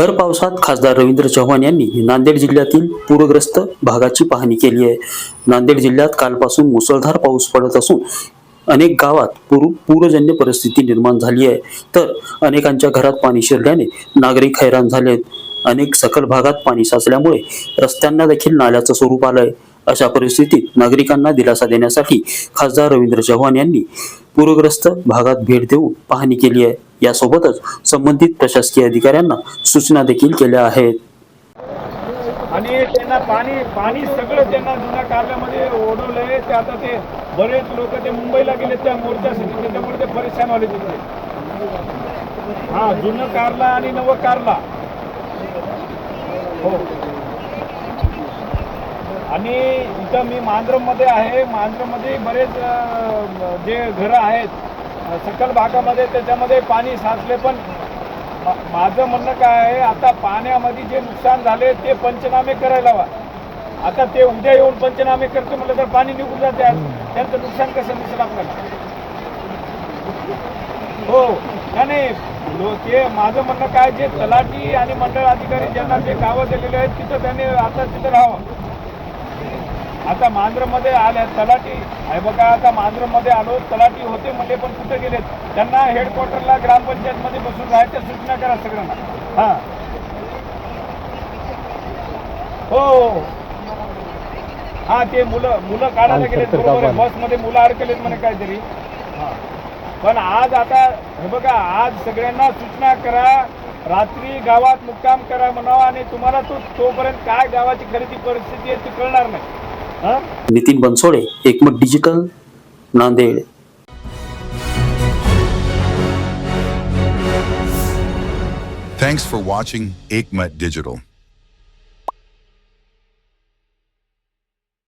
भर पावसात खासदार रवींद्र चव्हाण यांनी नांदेड जिल्ह्यातील पूरग्रस्त भागाची पाहणी केली आहे. नांदेड जिल्ह्यात कालपासून मुसळधार पाऊस पडत असून अनेक गावात पूर पूरजन्य परिस्थिती निर्माण झाली आहे. तर अनेकांच्या घरात पाणी शिरल्याने नागरिक हैराण आहेत अनेक सखल भागात पाणी साचल्यामुळे रस्त्यांना देखील नाल्याचं स्वरूप आलं आहे अशा परिस्थितीत नागरिकांना दिलासा देण्यासाठी खासदार रवींद्र चव्हाण यांनी पूरग्रस्त भागात भेट देऊन पाहणी केली आहे. यासोबतच संबंधित प्रशासकीय अधिकाऱ्यांना सूचना देखील केल्या आहेत. आणि त्यांना पाणी पाणी सगळं त्यांना जुन्या कारल्यामध्ये ओढवलंय. ते आता ते बरेच लोक ते मुंबईला गेले त्या मोर्चासाठी त्याच्यामुळे ते परेशान आले तिथे हा जुनं कारला आणि नवं कारला. हो. आणि इथं मी मांजरममध्ये आहे. मांजरमध्ये बरेच जे घरं आहेत अं, सकल भागामध्ये त्याच्यामध्ये पाणी साचले पण माझं म्हणणं काय आहे आता पाण्यामध्ये जे नुकसान झाले ते पंचनामे करायला हवा. आता ते उद्या येऊन पंचनामे करते म्हटलं तर पाणी निघून जाते. त्यांचं नुकसान कसं दिसेल आपल्याला? हो. नाही, ते माझं म्हणणं काय जे तलाठी आणि मंडळ अधिकारी ज्यांना जे गावं दिलेले आहेत तिथं त्यांनी आता तिथं राहावं. आता मांजरमध्ये आले तलाठी. आहे बघा आता मांजरमध्ये आलो तलाठी होते म्हणजे पण कुठे गेलेत? त्यांना हेडक्वार्टरला ग्रामपंचायतमध्ये बसून राहायच्या सूचना करा सगळ्यांना. हां. हो. हां ते मुलं मुलं काढायला गेलेत बरोबर आहे. बसमध्ये मुलं अडकलेत म्हणे काहीतरी. हां. पण आज आता हे बघा आज सगळ्यांना सूचना करा रात्री गावात मुक्काम करा म्हणावा आणि तुम्हाला तो तोपर्यंत काय गावाची खरेदी परिस्थिती आहे ती कळणार नाही. Nitin Bansode Ekmat digital Nanded Thanks for watching Aikmat Digital.